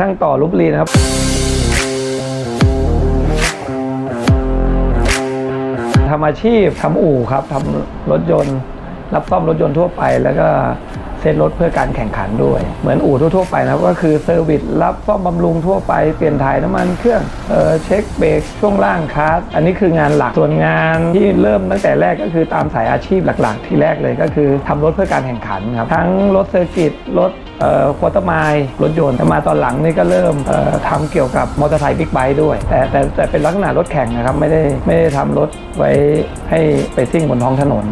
ช่างต่อลุบลีนะครับทำอาชีพทำอู่ครับทำรถยนต์ รับซ่อมรถยนต์ทั่วไป แล้วก็เซ็ตรถเพื่อการแข่งขันด้วย เหมือนอู่ทั่วๆไปนะก็คือเซอร์วิสรับซ่อมบำรุงทั่วไปเปลี่ยนถ่ายน้ำมันเครื่องเออเช็คเบรกช่วงล่างคลาสอันนี้คืองานหลักส่วนงานที่เริ่มตั้งแต่แรกก็คือตามสายอาชีพหลักๆ ที่แรกเลยก็คือทำรถเพื่อการแข่งขันครับทั้งรถเซอร์กิตรถเอ่อควอเตอร์ไมล์รถยนต์แต่มาตอนหลังนี่ก็เริ่มเอ่อทำเกี่ยวกับมอเตอร์ไซค์บิ๊กไบค์ด้วย แต่แต่แต่เป็นลักษณะรถแข่งนะครับไม่ได้ไม่ได้ทำรถไว้ให้ไปซิ่งบนท้องถนน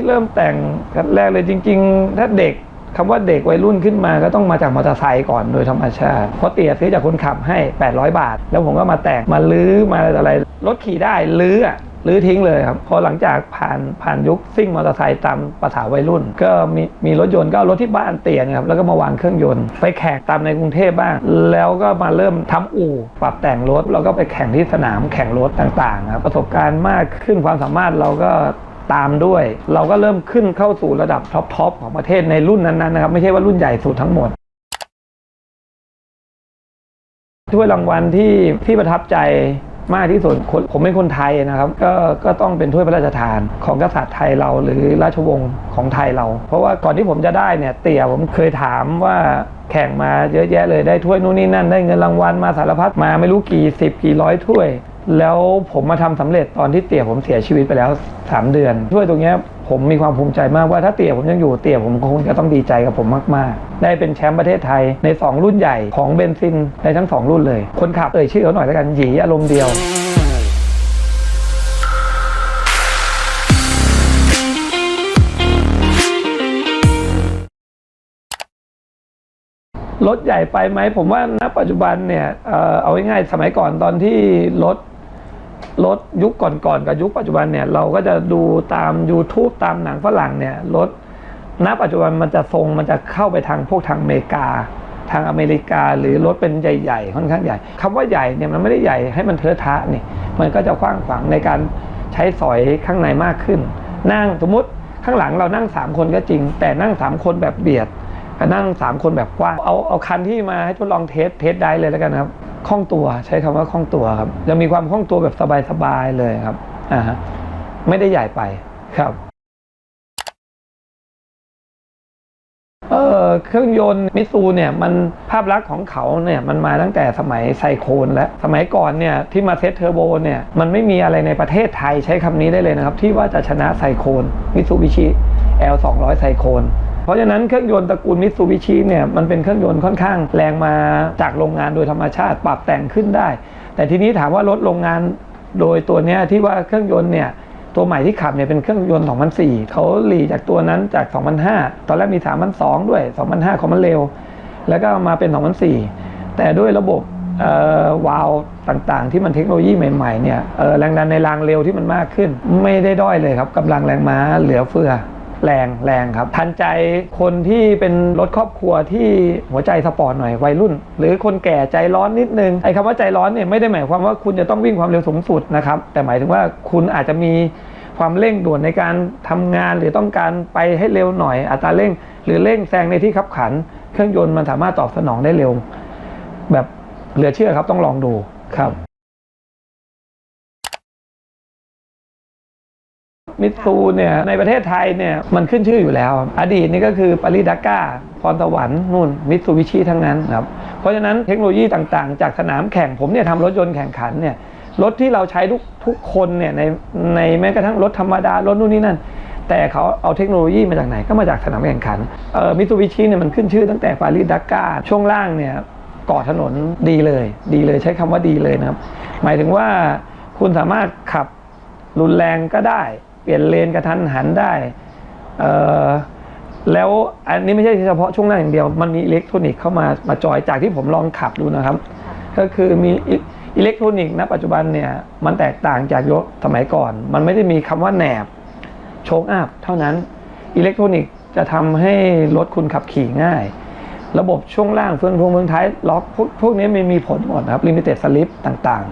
ที่เริ่มแต่งกันแรกเลยจริง ๆ ถ้าเด็กคำว่าเด็กวัยรุ่นขึ้นมาก็ต้องมาจากมอเตอร์ไซค์ก่อนโดยธรรมชาติเพราะเตี๋ยซื้อจากคนขับให้ 800 บาท แล้วผมก็มาแต่งมาลื้อมาอะไรรถขี่ได้ลื้อลื้อทิ้งเลยครับ พอหลังจากผ่านผ่านยุคซิ่งมอเตอร์ไซค์ตามภาษาวัยรุ่น ก็มีมีรถยนต์ก็รถที่บ้านเตี๋ยนะครับแล้วก็มาวางเครื่องยนต์ ไปแข่งตามในกรุงเทพบ้าง แล้วก็มาเริ่มทำอู่ ปรับแต่งรถแล้วก็ไปแข่งที่สนามแข่งรถต่างๆครับประสบการณ์มากขึ้นความสามารถเราก็ ตามด้วย เราก็เริ่มขึ้นเข้าสู่ระดับท็อปๆของประเทศในรุ่นนั้นๆนะครับ ไม่ใช่ว่ารุ่นใหญ่สุดทั้งหมดถ้วยรางวัลที่ที่ประทับใจมากที่สุดคนผมเป็นคนไทยนะครับ ก็ก็ต้องเป็นถ้วยพระราชทานของกษัตริย์ไทยเราหรือราชวงศ์ของไทยเรา เพราะว่าก่อนที่ผมจะได้เนี่ยเตี่ยผมเคยถามว่าแข่งมาเยอะแยะเลยได้ถ้วยนู่นนี่นั่นได้เงินรางวัลมาสารพัดมาไม่รู้กี่สิบกี่ร้อยถ้วย แล้วผมมาทำสำเร็จตอนที่เตี่ยผมเสียชีวิตไปแล้ว 3 เดือนถ้วยตรงนี้ผมมีความภูมิใจมากว่าถ้าเตี่ยผมยังอยู่เตี่ยผมคงจะต้องดีใจกับผมมาก ๆ ได้เป็นแชมป์ประเทศไทยใน 2 รุ่นใหญ่ของเบนซินในทั้ง 2 รุ่นเลย คนขับเอ่ยชื่อเขาหน่อยแล้วกันหยีอารมณ์เดียว รถใหญ่ไปไหม ผมว่าณปัจจุบันเนี่ยเอาง่ายๆสมัยก่อนตอนที่รถรถยุคก่อนๆกับยุคปัจจุบันเนี่ยเราก็จะดูตาม YouTube ตามหนังฝรั่งเนี่ยรถณปัจจุบันมันจะทรงมันจะเข้าไปทางพวกทางอเมริกา ทางอเมริกาหรือรถเป็นใหญ่ๆค่อนข้างใหญ่คำว่าใหญ่เนี่ยมันไม่ได้ใหญ่ให้มันเทอะทะนี่มันก็จะกว้างขวางในการใช้สอยข้างในมากขึ้น นั่งสมมติข้างหลังเรานั่ง 3 คนก็จริง แต่นั่ง 3 คนแบบเบียด นั่ง 3 คนแบบกว้างเอาเอาคันที่มาให้ทดลองเทสเทสได้เลยแล้วกันครับคล่องตัวใช้คำว่าคล่องตัวครับยังมีความคล่องตัวแบบสบายๆเลยครับอ่าฮะไม่ได้ใหญ่ไปครับเออเครื่องยนต์มิตซูเนี่ยมันภาพลักษณ์ของเขาเนี่ยมันมาตั้งแต่สมัยไซโคนแล้วสมัยก่อนเนี่ยที่มาเซตเทอร์โบเนี่ยมันไม่มีอะไรในประเทศไทยใช้คำนี้ได้เลยนะครับ ที่ว่าจะชนะไซโคนมิตซูบิชิ L 2 0 0 ไซโคน ราะฉะนั้นเครื่องยนต์ตระกูลมิตซูบิชิเนี่ยมันเป็นเครื่องยนต์ค่อนข้างแรงมาจากโรงงานโดยธรรมชาติปรับแต่งขึ้นได้ แต่ทีนี้ถามว่ารถโรงงานโดยตัวเนี้ยที่ว่าเครื่องยนต์เนี่ยตัวใหม่ที่ขับเนี่ยเป็นเครื่องยนต์ 2004 เขาหลีจากตัวนั้นจาก 2005 ตอนแรกมี 3002 ด้วย 2005 ของมันเร็ว แล้วก็มาเป็น 2004 แต่ด้วยระบบวาล์วต่างๆ ที่มันเทคโนโลยีใหม่ๆเนี่ยแรงดันในรางเร็วที่มันมากขึ้น ไม่ได้ด้อยเลยครับกำลังแรงม้าเหลือเฟือ แรงแรงครับ ทันใจคนที่เป็นรถครอบครัวที่หัวใจสปอร์ตหน่อยวัยรุ่น หรือคนแก่ใจร้อนนิดนึงไอ้คำว่าใจร้อนเนี่ยไม่ได้หมายความว่าคุณจะต้องวิ่งความเร็วสูงสุดนะครับแต่หมายถึงว่าคุณอาจจะมีความเร่งด่วนในการทำงานหรือต้องการไปให้เร็วหน่อย อัตราเร่ง หรือเร่งแซงในที่ขับขัน เครื่องยนต์มันสามารถตอบสนองได้เร็ว แบบเหลือเชื่อครับต้องลองดูครับ มิตซูเนี่ยในประเทศไทยเนี่ยมันขึ้นชื่ออยู่แล้ว อดีตนี่ก็คือปาริดักก้าพรสวรรค์นู่นมิตซูบิชิทั้งนั้นครับเพราะฉะนั้นเทคโนโลยีต่างๆ จากสนามแข่งผมเนี่ยทำรถยนต์แข่งขันเนี่ยรถที่เราใช้ทุกทุกคนเนี่ยในในแม้กระทั่งรถธรรมดารถนู่นนี่นั่น แต่เขาเอาเทคโนโลยีมาจากไหนก็มาจากสนามแข่งขันเอ่อมิตซูบิชิเนี่ยมันขึ้นชื่อตั้งแต่ปาริดักก้าช่วงล่างเนี่ยก่อถนนดีเลย ดีเลยใช้คำว่าดีเลยนะครับ หมายถึงว่าคุณสามารถขับรุนแรงก็ได้ เปลี่ยนเลนกระทันหันได้แล้วอันนี้ไม่ใช่เฉพาะช่วงหน้าอย่างเดียว มันมีอิเล็กทรอนิกส์เข้ามามาจอยจากที่ผมลองขับดูนะครับ ก็คือมีอิเล็กทรอนิกส์ณปัจจุบันเนี่ยมันแตกต่างจากยกสมัยก่อน มันไม่ได้มีคำว่าแหนบโชคอัพเท่านั้นอิเล็กทรอนิกส์จะทำให้รถคุณขับขี่ง่าย ระบบช่วงล่างเฟืองพวงเมืองท้ายล็อกพวกพวกนี้ไม่มีผลหมดนะครับลิมิเต็ดสลิปต่าง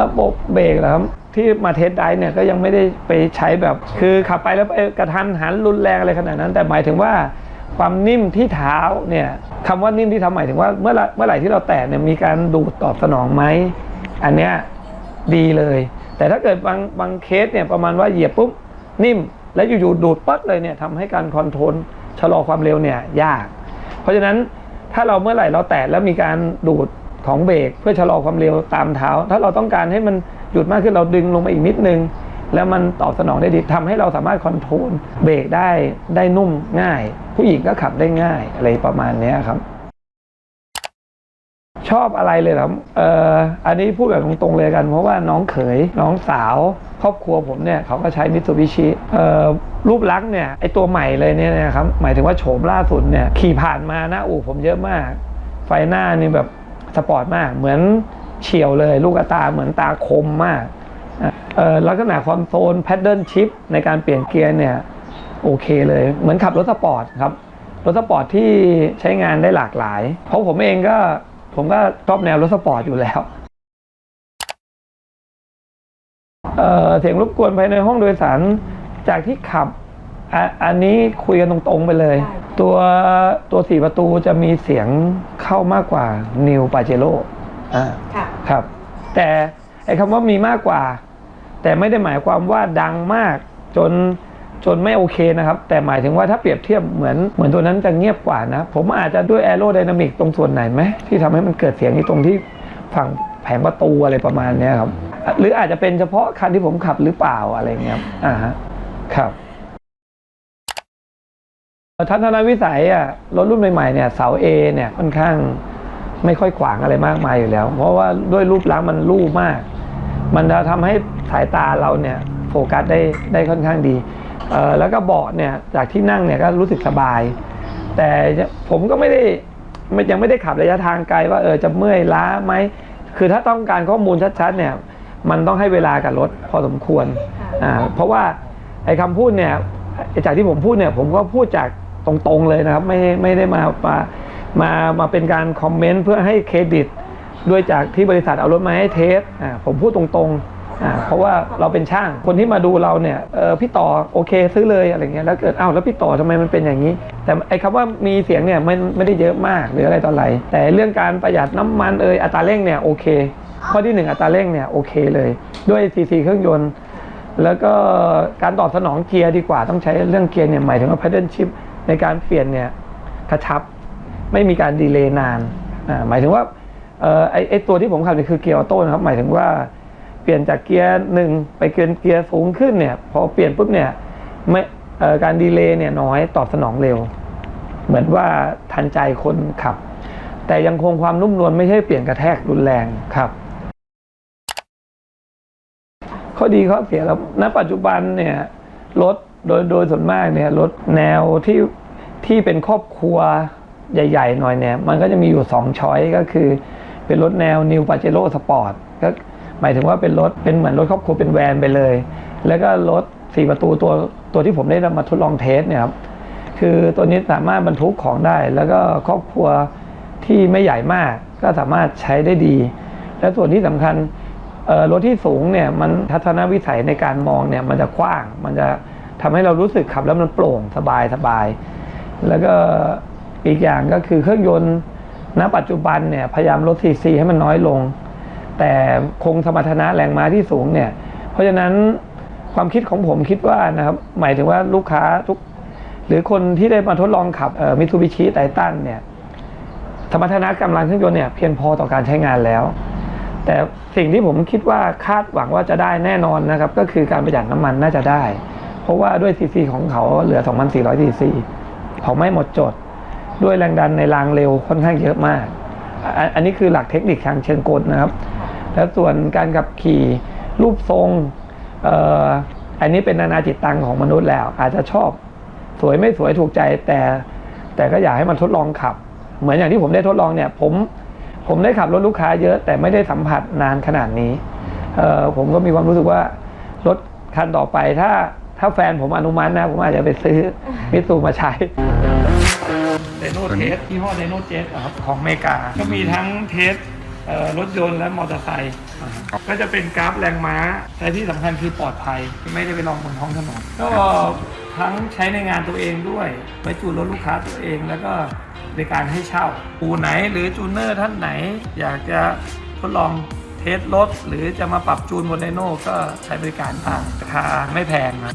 ระบบเบรกเหรอครับที่มาเทสได้เนี่ยก็ยังไม่ได้ไปใช้แบบ คือขับไปแล้วไปกระทันหันรุนแรงอะไรขนาดนั้น แต่หมายถึงว่าความนิ่มที่เท้าเนี่ยคำว่านิ่มที่เท้าหมายถึงว่าเมื่อไรเมื่อไหร่ที่เราแตะเนี่ยมีการดูดตอบสนองไหมอันเนี้ยดีเลย แต่ถ้าเกิดบางบางเคสเนี่ยประมาณว่าเหยียบปุ๊บนิ่ม แล้วอยู่ๆดูดปั๊บเลยเนี่ยทำให้การคอนโทรลชะลอความเร็วเนี่ยยาก เพราะฉะนั้นถ้าเราเมื่อไหร่เราแตะแล้วมีการดูด ของเบรกเพื่อชะลอความเร็วตามเท้า ถ้าเราต้องการให้มันหยุดมากขึ้นเราดึงลงมาอีกนิดนึง แล้วมันตอบสนองได้ดีทำให้เราสามารถคอนโทรลเบรกได้ได้นุ่มง่าย ผู้หญิงก็ขับได้ง่ายอะไรประมาณนี้ครับ ชอบอะไรเลยเหรอเอ่ออันนี้พูดแบบตรงๆเลยกัน เพราะว่าน้องเขยน้องสาว ครอบครัวผมเนี่ยเขาก็ใช้มิตซูบิชิเอ่อรูปลักษณ์เนี่ยไอตัวใหม่เลยเนี่ยนะครับหมายถึงว่าโฉมล่าสุดเนี่ยขี่ผ่านมาหน้าอู่ผมเยอะมาก ไฟหน้านี่แบบ สปอร์ตมาก เหมือนเฉียวเลย ลูกตาเหมือนตาคมมากอะเอ่อลักษณะคอนโซลแพดเดิลชิปในการเปลี่ยนเกียร์เนี่ยโอเคเลย เหมือนขับรถสปอร์ตครับ รถสปอร์ตที่ใช้งานได้หลากหลาย เพราะผมเองก็ผมก็ชอบแนวรถสปอร์ตอยู่แล้วเเสียงรบกวนภายในห้องโดยสารจากที่ขับออันนี้คุยกันตรงๆไปเลย ตัวตัวสี่ประตูจะมีเสียงเข้ามากกว่า New p a j e r o อ่าค่ะ ครับ แต่ไอ้คำว่ามีมากกว่า แต่ไม่ได้หมายความว่าดังมากจนจนไม่โอเคนะครับ แต่หมายถึงว่าถ้าเปรียบเทียบเหมือนเหมือนตัวนั้นจะเงียบกว่านะ ผมอาจจะด้วยแอโร d y นามิกตรงส่วนไหนไหมที่ทำให้มันเกิดเสียงที่ตรงที่ฝั่งแผงประตูอะไรประมาณเนี้ยครับ หรืออาจจะเป็นเฉพาะคันที่ผมขับหรือเปล่าอะไรเงี้ยครับอ่าฮะครับ ทัศนวิสัยอะรถรุ่นใหม่ๆเนี่ยเสา A เนี่ยค่อนข้างไม่ค่อยขวางอะไรมากมายอยู่แล้ว เพราะว่าด้วยรูปลักษณ์มันลู่มาก มันจะทำให้สายตาเราเนี่ยโฟกัสได้ได้ค่อนข้างดีเอ่อแล้วก็เบาะเนี่ยจากที่นั่งเนี่ยก็รู้สึกสบาย แต่ผมก็ไม่ได้ไม่ยังไม่ได้ขับระยะทางไกลว่าเออจะเมื่อยล้าไหมคือถ้าต้องการข้อมูลชัดๆเนี่ยมันต้องให้เวลากับรถพอสมควรอ่าเพราะว่าไอ้คำพูดเนี่ยไอ้จากที่ผมพูดเนี่ยผมก็พูดจาก ตรงๆเลยนะครับ ไม่ไม่ได้มามามามาเป็นการคอมเมนต์เพื่อให้เครดิตด้วยจากที่บริษัทเอารถมาให้เทสอ่าผมพูดตรงๆอ่าเพราะว่าเราเป็นช่างคนที่มาดูเราเนี่ยเออพี่ต่อโอเคซื้อเลยอะไรเงี้ยแล้วเกิดอ้าวแล้วพี่ต่อทำไมมันเป็นอย่างนี้ แต่ไอ้คำว่ามีเสียงเนี่ยมันไม่ได้เยอะมากหรืออะไรต่ออะไร แต่เรื่องการประหยัดน้ำมันเอยอัตราเร่งเนี่ยโอเค ข้อที่หนึ่งอัตราเร่งเนี่ยโอเคเลย ด้วยซีซีเครื่องยนต์ แล้วก็การตอบสนองเกียร์ดีกว่าต้องใช้เรื่องเกียร์เนี่ยหมายถึงว่า pattern shift ในการเปลี่ยนเนี่ยกระชับไม่มีการดีเลย์นานอ่าหมายถึงว่าเอ่อไอไอตัวที่ผมขับเนี่ยคือเกียร์ออโต้นะครับหมายถึงว่าเปลี่ยนจากเกียร์หนึ่งไปเกียร์เกียร์สูงขึ้นเนี่ยพอเปลี่ยนปุ๊บเนี่ยไม่เอ่อการดีเลย์เนี่ยน้อยตอบสนองเร็ว เหมือนว่าทันใจคนขับ แต่ยังคงความนุ่มนวลไม่ใช่เปลี่ยนกระแทกรุนแรงครับข้อดีข้อเสียแล้วณปัจจุบันเนี่ยรถ โดยโดยส่วนมากเนี่ยรถแนวที่ที่เป็นครอบครัวใหญ่ ๆ หน่อยเนี่ย มันก็จะมีอยู่2ช้อยก็คือ เป็นรถแนว New Pajero Sport ก็หมายถึงว่าเป็นรถเป็นเหมือนรถครอบครัวเป็นแวนไปเลย แล้วก็รถสี่ประตูตัวตัวที่ผมได้มาทดลองเทสเนี่ยครับคือตัวนี้สามารถบรรทุกของได้ แล้วก็ครอบครัวที่ไม่ใหญ่มากก็สามารถใช้ได้ดี และส่วนที่สำคัญเออรถที่สูงเนี่ยมันทัศนวิสัยในการมองเนี่ยมันจะกว้างมันจะ ทำให้เรารู้สึกขับแล้วมันโปร่งสบายสบาย แล้วก็อีกอย่างก็คือเครื่องยนต์ณปัจจุบันเนี่ยพยายามลดซีซีให้มันน้อยลง แต่คงสมรรถนะแรงม้าที่สูงเนี่ย เพราะฉะนั้นความคิดของผมคิดว่านะครับ หมายถึงว่าลูกค้าทุก หรือคนที่ได้มาทดลองขับมิตซูบิชิไททันเนี่ยสมรรถนะกำลังเครื่องยนต์เนี่ยเพียงพอต่อการใช้งานแล้ว แต่สิ่งที่ผมคิดว่าคาดหวังว่าจะได้แน่นอนนะครับ ก็คือการประหยัดน้ำมันน่าจะได้ ราะว่าด้วยซีซีของเขาเหลือ 2,400ซีซีเขาไม่หมดจด ด้วยแรงดันในรางเร็วค่อนข้างเยอะมากอ,อันนี้คือหลักเทคนิคทางเชิงกลนะครับ แล้วส่วนการขับขี่รูปทรงอ,อันนี้เป็นนานาจิตตังของมนุษย์แล้ว อาจจะชอบสวยไม่สวยถูกใจแต่ แต่ก็อยากให้มันทดลองขับ เหมือนอย่างที่ผมได้ทดลองเนี่ยผมผมได้ขับรถลูกค้าเยอะแต่ไม่ได้สัมผัสนานขนาดนี้ผมก็มีความรู้สึกว่ารถคันต่อไปถ้า ถ้าแฟนผมอนุมัตินะ ผมอาจจะไปซื้อมิตซูมาใช้เดโนเทสยี่ห้อเดโนเจสครับของอเมริกา ก็มีทั้งเทสเอ่อรถยนต์และมอเตอร์ไซค์ก็จะเป็นกราฟแรงม้า แต่ที่สำคัญคือปลอดภัย ไม่ได้ไปลองบนท้องถนนก็ทั้งใช้ในงานตัวเองด้วยไว้จูนรถลูกค้าตัวเองแล้วก็ในการให้เช่าปูไหนหรือจูเนอร์ท่านไหน อยากจะทดลองเทสรถหรือจะมาปรับจูนบนไดโน่ก็ใช้บริการได้ราคาไม่แพงนะ